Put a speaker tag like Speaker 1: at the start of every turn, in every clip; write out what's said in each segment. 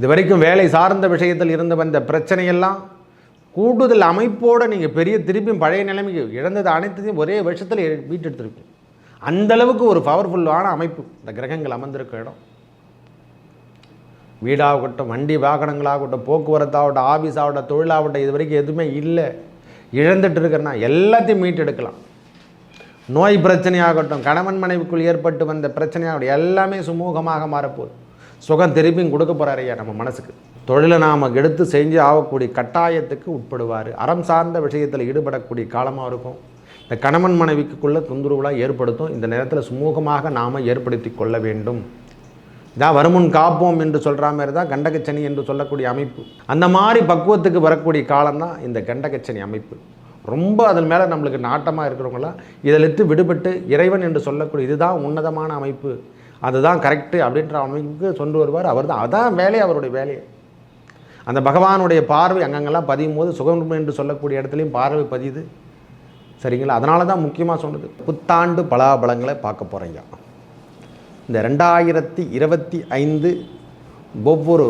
Speaker 1: இது வரைக்கும் வேலை சார்ந்த விஷயத்தில் இருந்து வந்த பிரச்சனையெல்லாம் கூடுதல் அமைப்போடு நீங்கள் பெரிய திருப்பியும் பழைய நிலைமைக்கு இழந்தது அனைத்தையும் ஒரே வருஷத்தில் மீட்டெடுத்திருப்பீங்க அந்த அளவுக்கு ஒரு பவர்ஃபுல்லான அமைப்பு இந்த கிரகங்கள் அமர்ந்திருக்க இடம். வீடாகட்டும் வண்டி வாகனங்களாகட்டும் போக்குவரத்தாகட்டும் ஆஃபீஸ் ஆகட்டும் தொழிலாகட்டும் இது வரைக்கும் எதுவுமே இல்லை. இழந்துட்டு இருக்கிறனா எல்லாத்தையும் மீட்டெடுக்கலாம். நோய் பிரச்சனையாகட்டும் கணவன் மனைவிக்குள் ஏற்பட்டு வந்த பிரச்சனையாகட்டும் எல்லாமே சுமூகமாக மாறப்போகுது. சுகம் திருப்பியும் கொடுக்க போகிறார் ஐயா நம்ம மனசுக்கு. தொழிலை நாம் எடுத்து செஞ்சு ஆகக்கூடிய கட்டாயத்துக்கு உட்படுவார். அறம் சார்ந்த விஷயத்தில் ஈடுபடக்கூடிய காலமாக இருக்கும். இந்த கணவன் மனைவிக்குள்ளே தொந்தரவுலாம் ஏற்படுத்தும். இந்த நேரத்தில் சுமூகமாக நாம் ஏற்படுத்தி கொள்ள வேண்டும். இதான் வருமுன் காப்போம் என்று சொல்கிற மாதிரி தான் கண்டகச்சனி என்று சொல்லக்கூடிய அமைப்பு. அந்த மாதிரி பக்குவத்துக்கு வரக்கூடிய காலம்தான் இந்த கண்டகச்சனி அமைப்பு. ரொம்ப அதன் மேலே நம்மளுக்கு நாட்டமாக இருக்கிறவங்களாம் இதிலிருந்து விடுபட்டு இறைவன் என்று சொல்லக்கூடிய இதுதான் உன்னதமான அமைப்பு. அதுதான் கரெக்டு அப்படின்ற அமைப்புக்கு சொண்டு வருவார். அவர் தான் அதான் வேலையை அவருடைய வேலையை அந்த பகவானுடைய பார்வை அங்கங்கெல்லாம் பதியும் போது சுகம் என்று சொல்லக்கூடிய இடத்துலையும் பார்வை பதியுது. சரிங்களா? அதனால தான் முக்கியமாக சொன்னது புத்தாண்டு பலாபலங்களை பார்க்க போகிறீங்க இந்த ரெண்டாயிரத்தி இருபத்தி ஐந்து ஒவ்வொரு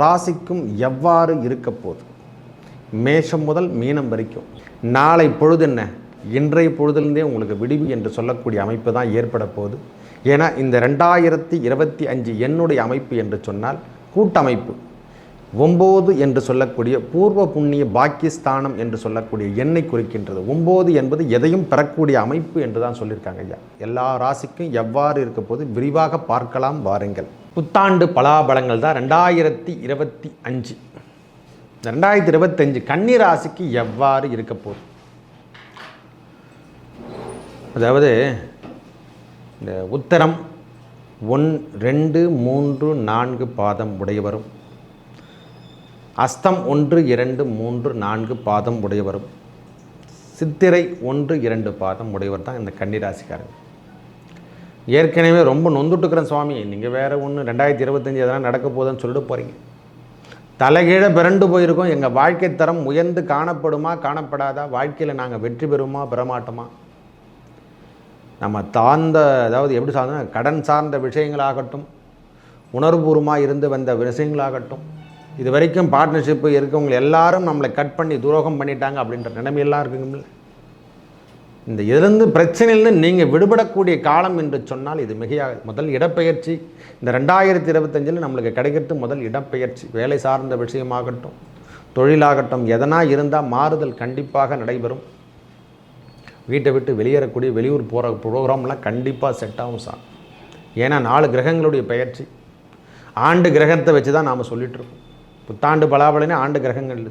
Speaker 1: ராசிக்கும் எவ்வாறு இருக்க போகுது? மேஷம் முதல் மீனம் வரைக்கும். நாளை பொழுது என்ன? இன்றைய பொழுதுலேருந்தே உங்களுக்கு விடிவு என்று சொல்லக்கூடிய அமைப்பு தான் ஏற்பட போகுது. ஏன்னா இந்த ரெண்டாயிரத்தி இருபத்தி அஞ்சு என்னுடைய அமைப்பு என்று சொன்னால் கூட்டமைப்பு. ஒம்பது என்று சொல்லக்கூடிய பூர்வ புண்ணிய பாக்கியஸ்தானம் என்று சொல்லக்கூடிய எண்ணை குறிக்கின்றது. ஒம்பது என்பது எதையும் பெறக்கூடிய அமைப்பு என்று தான் சொல்லியிருக்காங்க ஐயா. எல்லா ராசிக்கும் எவ்வாறு இருக்க போது விரிவாக பார்க்கலாம் வாருங்கள். புத்தாண்டு பலாபலங்கள் தான் ரெண்டாயிரத்தி இருபத்தி அஞ்சு. ரெண்டாயிரத்தி இருபத்தஞ்சு கன்னி ராசிக்கு எவ்வாறு இருக்க போகுது? அதாவது இந்த உத்தரம் ஒன் ரெண்டு மூன்று நான்கு பாதம் உடையவரும். அஸ்தம் ஒன்று இரண்டு மூன்று நான்கு பாதம் உடையவரும். சித்திரை ஒன்று இரண்டு பாதம் உடையவர் தான் இந்த கன்னிராசிக்காரங்க ஏற்கனவே ரொம்ப நொந்துட்டுக்கிறேன் சுவாமி. நீங்கள் வேறு ஒன்று ரெண்டாயிரத்தி இருபத்தஞ்சி அதெல்லாம் நடக்க போதுன்னு சொல்லிட்டு போகிறீங்க தலைகீழே பிறண்டு போயிருக்கோம். எங்கள் வாழ்க்கை தரம் உயர்ந்து காணப்படுமா காணப்படாதா? வாழ்க்கையில் நாங்கள் வெற்றி பெறுமா பெறமாட்டோமா? நம்ம தாழ்ந்த அதாவது எப்படி சார்ந்த கடன் சார்ந்த விஷயங்களாகட்டும் உணர்வுபூர்வமாக இருந்து வந்த விஷயங்களாகட்டும் இது வரைக்கும் பார்ட்னர்ஷிப்பு இருக்கவங்க எல்லாரும் நம்மளை கட் பண்ணி துரோகம் பண்ணிட்டாங்க அப்படின்ற நிலைமையெல்லாம் இருக்குங்கல்ல இந்த இதிலிருந்து பிரச்சனையிலிருந்து நீங்கள் விடுபடக்கூடிய காலம் என்று சொன்னால் இது மிகையாக முதல் இடப்பெயர்ச்சி. இந்த ரெண்டாயிரத்தி இருபத்தஞ்சில் நம்மளுக்கு கிடைக்கிறது முதல் இடப்பெயர்ச்சி. வேலை சார்ந்த விஷயமாகட்டும் தொழிலாகட்டும் எதனா இருந்தால் மாறுதல் கண்டிப்பாக நடைபெறும். வீட்டை விட்டு வெளியேறக்கூடிய வெளியூர் போகிற ப்ரோக்ராம்லாம் கண்டிப்பாக செட் ஆகும் சார். ஏன்னா நாலு கிரகங்களுடைய பெயர்ச்சி. ஆண்டு கிரகத்தை வச்சு தான் நாம் சொல்லிகிட்ருக்கோம் புத்தாண்டு பலாபலனே ஆண்டு கிரகங்கள்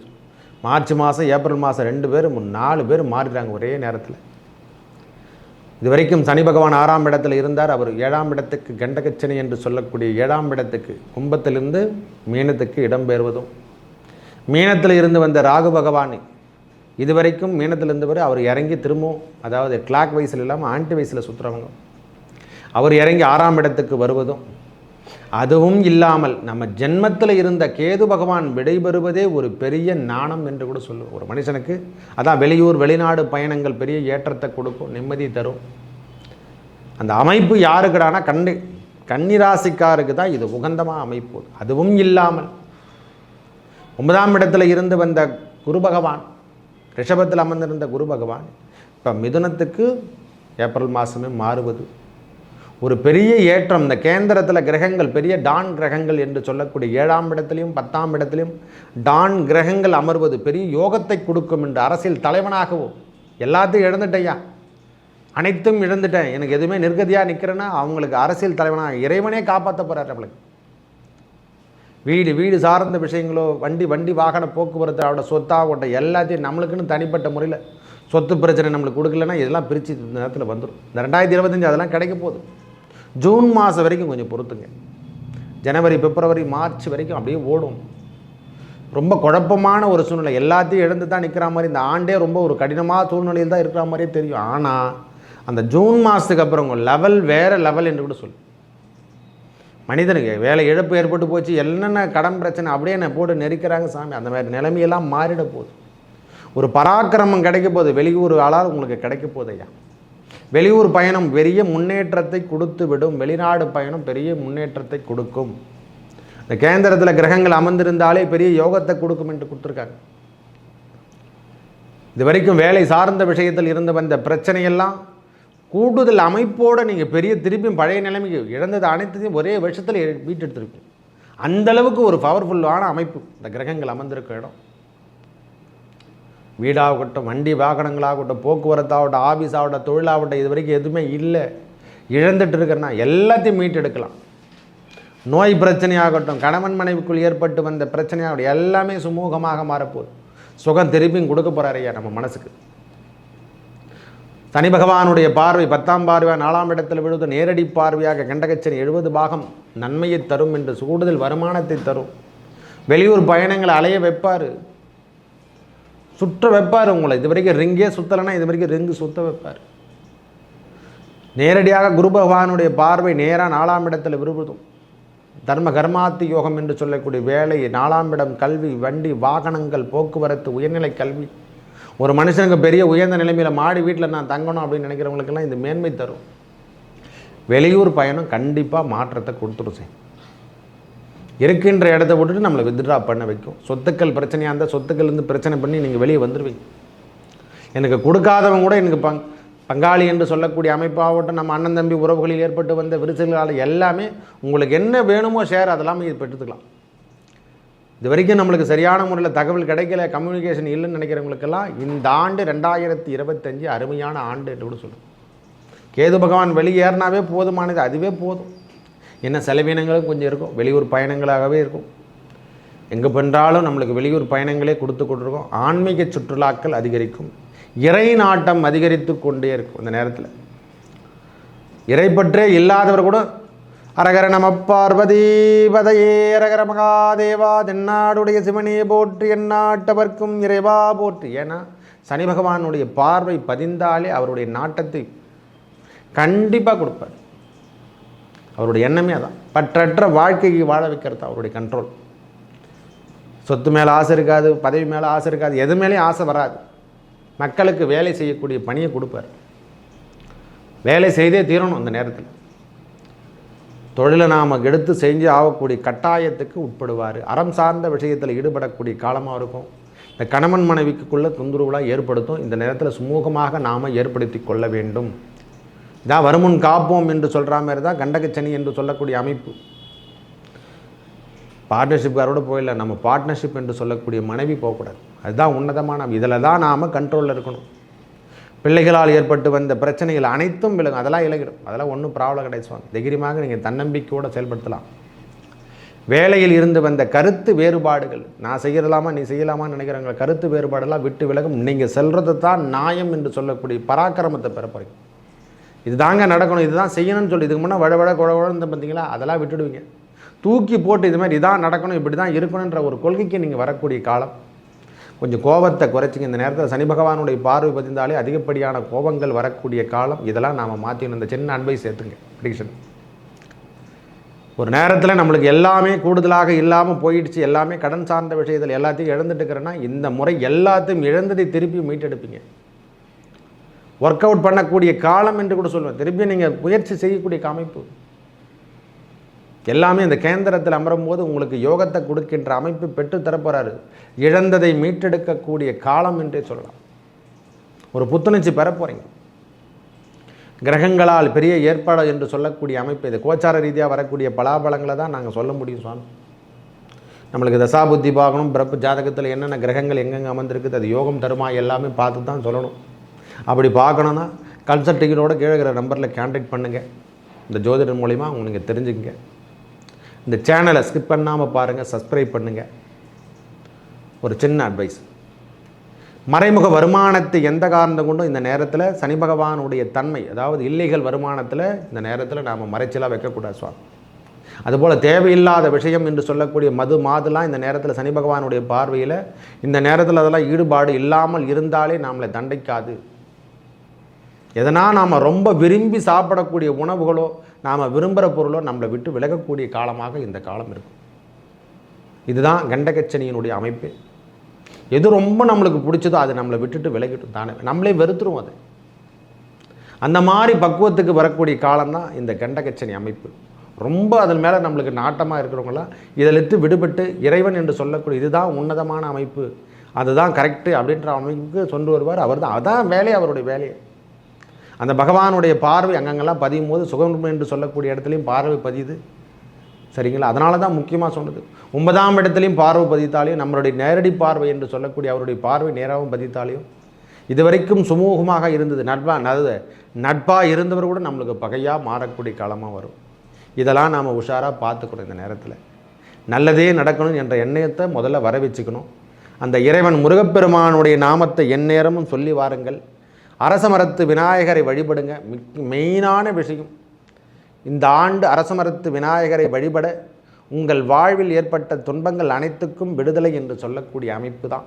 Speaker 1: மார்ச் மாதம் ஏப்ரல் மாதம் ரெண்டு பேர் நாலு பேர் மாறிடுறாங்க ஒரே நேரத்தில். இது வரைக்கும் சனி பகவான் ஆறாம் இடத்தில் இருந்தார். அவர் ஏழாம் இடத்துக்கு கண்டகச்சனி என்று சொல்லக்கூடிய ஏழாம் இடத்துக்கு கும்பத்திலிருந்து மீனத்துக்கு இடம்பெறுவதும் மீனத்தில் இருந்து வந்த ராகு பகவான் இதுவரைக்கும் மீனத்தில் இருந்தவர் அவர் இறங்கி திரும்பவும் அதாவது கிளாக் வயசில் இல்லாமல் ஆண்டி வயசில் சுற்றுறவங்க அவர் இறங்கி ஆறாம் இடத்துக்கு வருவதும் அதுவும் இல்லாமல் நம்ம ஜென்மத்தில் இருந்த கேது பகவான் விடைபெறுவதே ஒரு பெரிய நாணம் என்று கூட சொல்லுவோம். ஒரு மனுஷனுக்கு அதான் வெளியூர் வெளிநாடு பயணங்கள் பெரிய ஏற்றத்தை கொடுக்கும் நிம்மதி தரும். அந்த அமைப்பு யாருக்குடானா கண்ணி கன்னிராசிக்காருக்கு தான் இது உகந்தமாக அமைப்பு. அதுவும் இல்லாமல் ஒன்பதாம் இடத்துல இருந்து வந்த குரு பகவான் ரிஷபத்தில் அமர்ந்திருந்த குரு பகவான் இப்போ மிதுனத்துக்கு ஏப்ரல் மாதமே மாறுவது. ஒரு பெரிய ஏற்றம் இந்த கேந்திரத்தில் கிரகங்கள் பெரிய டான் கிரகங்கள் என்று சொல்லக்கூடிய ஏழாம் இடத்துலையும் பத்தாம் இடத்துலையும் டான் கிரகங்கள் அமர்வது பெரிய யோகத்தை கொடுக்கும் என்று அரசியல் தலைவனாகவும் எல்லாத்தையும் இழந்துட்டையா அனைத்தும் இழந்துட்டேன். எனக்கு எதுவுமே நிர்கதியாக நிற்கிறேன்னா அவங்களுக்கு அரசியல் தலைவனாக இறைவனே காப்பாற்ற போகிறார் அவளுக்கு. வீடு வீடு சார்ந்த விஷயங்களோ வண்டி வண்டி வாகன போக்குவரத்து அவட சொத்தாகட்டும் எல்லாத்தையும் நம்மளுக்குன்னு தனிப்பட்ட முறையில் சொத்து பிரச்சனை நம்மளுக்கு கொடுக்கலன்னா இதெல்லாம் பிரித்து இந்த நேரத்தில் வந்துடும் இந்த ரெண்டாயிரத்தி இருபத்தஞ்சி அதெல்லாம் கிடைக்க போகுது. ஜூன் மாதம் வரைக்கும் கொஞ்சம் பொறுத்துங்க. ஜனவரி பிப்ரவரி மார்ச் வரைக்கும் அப்படியே ஓடும். ரொம்ப குழப்பமான ஒரு சூழ்நிலை. எல்லாத்தையும் இழந்து தான் நிற்கிற மாதிரி இந்த ஆண்டே ரொம்ப ஒரு கடினமான சூழ்நிலையில் தான் இருக்கிற மாதிரியே தெரியும். ஆனால் அந்த ஜூன் மாதத்துக்கு அப்புறம் லெவல் வேறு லெவல் என்று கூட சொல்லு. மனிதனுக்கு வேலை இழப்பு ஏற்பட்டு போச்சு என்னென்ன கடன் பிரச்சனை அப்படியே என்ன போட்டு நெரிக்கிறாங்க சாமி. அந்த மாதிரி நிலைமையெல்லாம் மாறிட போகுது. ஒரு பராக்கிரமம் கிடைக்க போகுது. வெளியூர் ஆளால் உங்களுக்கு கிடைக்க போகுது ஐயா. வெளியூர் பயணம் பெரிய முன்னேற்றத்தை கொடுத்து விடும் வெளிநாடு பயணம் பெரிய முன்னேற்றத்தை கொடுக்கும். இந்த கேந்திரத்தில் கிரகங்கள் அமர்ந்திருந்தாலே பெரிய யோகத்தை கொடுக்கும் என்று கொடுத்துருக்காங்க. இது வரைக்கும் வேலை சார்ந்த விஷயத்தில் இருந்து வந்த பிரச்சனையெல்லாம் கூடுதல் அமைப்போடு நீங்கள் பெரிய திருப்பியும் பழைய நிலைமைக்கு இழந்தது அனைத்தையும் ஒரே வருஷத்தில் மீட்டெடுத்திருப்பீங்க அந்தளவுக்கு ஒரு பவர்ஃபுல்லான அமைப்பு இந்த கிரகங்கள் அமர்ந்திருக்க இடம். வீடாகட்டும் வண்டி வாகனங்களாகட்டும் போக்குவரத்தாகட்டும் ஆஃபீஸ் ஆகட்டும் தொழிலாகட்டும் இது வரைக்கும் எதுவுமே இல்லை. இழந்துட்டு இருக்கிறனா எல்லாத்தையும் மீட்டெடுக்கலாம். நோய் பிரச்சனையாகட்டும் கணவன் மனைவிக்குள் ஏற்பட்டு வந்த பிரச்சனையாகட்டும் எல்லாமே சுமூகமாக மாறப்போகுது. சுகம் திருப்பியும் கொடுக்க போகிறார் ஐயா நம்ம மனசுக்கு. சனி பகவானுடைய பார்வை பத்தாம் பார்வையாக நாலாம் இடத்தில் விழுது நேரடி பார்வையாக கண்டகச்சனி எழுபது பாகம் நன்மையை தரும் என்று கூடுதல் வருமானத்தை தரும். வெளியூர் பயணங்களை அலைய வைப்பார். சுற்ற வைப்பார் உங்களை. இது வரைக்கும் ரிங்கே சுற்றலைன்னா இது வரைக்கும் ரிங்கு சுத்த வைப்பார். நேரடியாக குரு பகவானுடைய பார்வை நேராக நாலாம் இடத்தில் விரும்புதும் தர்ம கர்மாத்தி யோகம் என்று சொல்லக்கூடிய வேலை நாலாம் இடம் கல்வி வண்டி வாகனங்கள் போக்குவரத்து உயர்நிலை கல்வி. ஒரு மனுஷனுக்கு பெரிய உயர்ந்த நிலைமையில் மாடி வீட்டில் நான் தங்கணும் அப்படின்னு நினைக்கிறவங்களுக்கெல்லாம் இந்த மேன்மை தரும். வெளியூர் பயணம் கண்டிப்பாக மாற்றத்தை கொடுத்துரும் சார். இருக்கின்ற இடத்த விட்டுட்டு நம்மளை வித்ட்ரா பண்ண வைக்கும். சொத்துக்கள் பிரச்சனையாக இருந்தால் சொத்துக்கள்லேருந்து பிரச்சனை பண்ணி நீங்கள் வெளியே வந்துடுவீங்க எனக்கு கொடுக்காதவங்க கூட எனக்கு பங் பங்காளி என்று சொல்லக்கூடிய அமைப்பாகட்டும் நம்ம அண்ணன் தம்பி உறவுகளில் ஏற்பட்டு வந்த விரிசல்களால் எல்லாமே உங்களுக்கு என்ன வேணுமோ ஷேர் அதெல்லாமே இது பெற்றுக்கலாம். இது வரைக்கும் நம்மளுக்கு சரியான முறையில் தகவல் கிடைக்கல கம்யூனிகேஷன் இல்லைன்னு நினைக்கிறவங்களுக்கெல்லாம் இந்த ஆண்டு ரெண்டாயிரத்தி இருபத்தஞ்சு அருமையான ஆண்டு என்று கூட சொல்லுவோம் கேது பகவான் வெளியேறினாவே போதுமானது அதுவே போதும். என்ன செலவினங்களும் கொஞ்சம் இருக்கும் வெளியூர் பயணங்களாகவே இருக்கும். எங்கே பென்றாலும் நம்மளுக்கு வெளியூர் பயணங்களே கொடுத்து கொண்டிருக்கோம். ஆன்மீக சுற்றுலாக்கள் அதிகரிக்கும். இறை நாட்டம் அதிகரித்து கொண்டே இருக்கும் இந்த நேரத்தில். இறைப்பற்றே இல்லாதவர் கூட அரகர நம பார்வதி பதையே அரகர மகாதேவா தென்னாடுடைய சிவனே போற்றி எந்நாட்டவர்க்கும் இறைவா போற்றி ஏன்னா சனி பகவானுடைய பார்வை பதிந்தாலே அவருடைய நாட்டத்தை கண்டிப்பாக கொடுப்பார். அவருடைய எண்ணமே அதான். பற்றற்ற வாழ்க்கைக்கு வாழ வைக்கிறது அவருடைய கண்ட்ரோல் சொத்து மேலே ஆசை இருக்காது பதவி மேலே ஆசை இருக்காது எது மேலேயும் ஆசை வராது. மக்களுக்கு வேலை செய்யக்கூடிய பணியை கொடுப்பார். வேலை செய்தே தீரணும் அந்த நேரத்தில். தொழிலை நாம் எடுத்து செஞ்சு ஆகக்கூடிய கட்டாயத்துக்கு உட்படுவார். அறம் சார்ந்த விஷயத்தில் ஈடுபடக்கூடிய காலமாக இருக்கும். இந்த கணவன் மனைவிக்குள்ளே தொந்தரவுலாம் ஏற்படுத்தும். இந்த நேரத்தில் சுமூகமாக நாம் ஏற்படுத்தி கொள்ள வேண்டும். இதான் வருமுன் காப்போம் என்று சொல்கிற மாதிரி தான் கண்டகச்சனி என்று சொல்லக்கூடிய அமைப்பு. பார்ட்னர்ஷிப்காரோட போயிடல நம்ம பார்ட்னர்ஷிப் என்று சொல்லக்கூடிய மனைவி போகக்கூடாது. அதுதான் உன்னதமான இதில் தான் நாம் கண்ட்ரோலில் இருக்கணும். பிள்ளைகளால் ஏற்பட்டு வந்த பிரச்சனைகள் அனைத்தும் விலகும். அதெல்லாம் இலகிடும். அதெல்லாம் ஒன்றும் ப்ராப்ளம் கிடையாது தைரியமாக நீங்கள் தன்னம்பிக்கையோடு செயல்படுத்தலாம். வேலையில் இருந்து வந்த கருத்து வேறுபாடுகள். நான் செய்யலாமா நீ செய்யலாமான்னு நினைக்கிறவங்க கருத்து வேறுபாடெல்லாம் விட்டு விலகும். நீங்கள் செல்றது தான் நியாயம் என்று சொல்லக்கூடிய பராக்கிரமத்தை பெற போகிறீங்க இது தாங்க நடக்கணும். இதுதான் செய்யணும்னு சொல்லி இதுக்கு முன்னே வட வட குழ குழந்தை பார்த்தீங்களா? அதெல்லாம் விட்டுடுவீங்க. தூக்கி போட்டு இது மாதிரி இதான் நடக்கணும் இப்படி தான் இருக்கணுன்ற ஒரு கொள்கைக்கு நீங்கள் வரக்கூடிய காலம். கொஞ்சம் கோபத்தை குறைச்சிங்க. இந்த நேரத்தில் சனி பகவானுடைய பார்வை பதிந்தாலே அதிகப்படியான கோபங்கள் வரக்கூடிய காலம். இதெல்லாம் நாம் மாற்றிக்கணும் இந்த சின்ன அன்பை சேர்த்துங்க. ப்ரிடிக்ஷன் ஒரு நேரத்தில் நம்மளுக்கு எல்லாமே கூடுதலாக இல்லாமல் போயிடுச்சு. எல்லாமே கடன் சார்ந்த விஷயத்தில் எல்லாத்தையும் இழந்துட்டுக்கிறேன்னா இந்த முறை எல்லாத்தையும் இழந்ததை திருப்பி மீட்டெடுப்பீங்க. ஒர்க் அவுட் பண்ணக்கூடிய காலம் என்று கூட சொல்லுவேன். திருப்பி நீங்கள் முயற்சி செய்யக்கூடிய அமைப்பு எல்லாமே இந்த கேந்திரத்தில் அமரும் போது உங்களுக்கு யோகத்தை கொடுக்கின்ற அமைப்பு பெற்று தரப்போகிறாரு இழந்ததை மீட்டெடுக்கக்கூடிய காலம் என்றே சொல்லலாம். ஒரு புத்துணர்ச்சி பெற போகிறீங்க கிரகங்களால் பெரிய ஏற்பாடு என்று சொல்லக்கூடிய அமைப்பு இது கோச்சார ரீதியாக வரக்கூடிய பலாபலங்களை தான் நாங்கள் சொல்ல முடியும் சுவாமி. நம்மளுக்கு தசாபுத்தி பார்க்கணும் பிறப்பு ஜாதகத்தில் என்னென்ன கிரகங்கள் எங்கெங்கே அமர்ந்திருக்குது அது யோகம் தருமா எல்லாமே பார்த்து தான் சொல்லணும். அப்படி பார்க்கணுன்னா கன்சல்டிங்கோட கீழே இருக்கிற நம்பரில் கான்டாக்ட் பண்ணுங்கள் இந்த ஜோதிடர் மூலிமா உங்களுக்கு தெரிஞ்சுக்கங்க. இந்த சேனலை ஸ்கிப் பண்ணாமல் பாருங்கள் சப்ஸ்கிரைப் பண்ணுங்கள் ஒரு சின்ன அட்வைஸ் மறைமுக வருமானத்தை எந்த காரணம் கொண்டும் இந்த நேரத்தில் சனி பகவானுடைய தன்மை அதாவது இல்லைகள் வருமானத்தில் இந்த நேரத்தில் நாம் மறைச்சலாக வைக்கக்கூடாது சுவாமி. அதுபோல் தேவையில்லாத விஷயம் என்று சொல்லக்கூடிய மது மாதுலாம் இந்த நேரத்தில் சனி பகவானுடைய பார்வையில் இந்த நேரத்தில் அதெல்லாம் ஈடுபாடு இல்லாமல் இருந்தாலே நம்மளை தண்டிக்காது. எதனால் நாம் ரொம்ப விரும்பி சாப்பிடக்கூடிய உணவுகளோ நாம் விரும்புகிற பொருளோ நம்மளை விட்டு விலகக்கூடிய காலமாக இந்த காலம் இருக்கும். இதுதான் கண்டகச்சனியினுடைய அமைப்பு. எது ரொம்ப நம்மளுக்கு பிடிச்சதோ அது நம்மளை விட்டுட்டு விலகிட்டு தானே. நம்மளே வெறுத்துருவோம் அதை. அந்த மாதிரி பக்குவத்துக்கு வரக்கூடிய காலம்தான் இந்த கண்டகச்சனி அமைப்பு. ரொம்ப அதன் மேலே நம்மளுக்கு நாட்டமாக இருக்கிறவங்களாம் இதிலிருந்து விடுபட்டு இறைவன் என்று சொல்லக்கூடிய இதுதான் உன்னதமான அமைப்பு. அதுதான் கரெக்டு அப்படின்ற அமைப்புக்கு கொண்டு வருவார். அவர் தான் அதான் வேலையை அவருடைய வேலையை. அந்த பகவானுடைய பார்வை அங்கங்கெல்லாம் பதியும் போது சுகம் என்று சொல்லக்கூடிய இடத்துலையும் பார்வை பதியுது. சரிங்களா? அதனால தான் முக்கியமாக சொன்னது ஒன்பதாம் இடத்துலையும் பார்வை பதித்தாலையும் நம்மளுடைய நேரடி பார்வை என்று சொல்லக்கூடிய அவருடைய பார்வை நேராகவும் பதித்தாலையும் இதுவரைக்கும் சுமூகமாக இருந்தது. நட்பா நல்லது நட்பாக இருந்தவர் கூட நம்மளுக்கு பகையாக மாறக்கூடிய காலமாக வரும். இதெல்லாம் நாம் உஷாராக பார்த்துக்கணும் இந்த நேரத்தில். நல்லதே நடக்கணும் என்ற எண்ணத்தை முதல்ல வர வச்சுக்கணும் அந்த இறைவன் முருகப்பெருமானுடைய நாமத்தை எந்நேரமும் சொல்லி வாருங்கள். அரசமரத்து விநாயகரை வழிபடுங்க. மிக் மெயினான விஷயம். இந்த ஆண்டு அரசமரத்து விநாயகரை வழிபட உங்கள் வாழ்வில் ஏற்பட்ட துன்பங்கள் அனைத்துக்கும் விடுதலை என்று சொல்லக்கூடிய அமைப்பு தான்.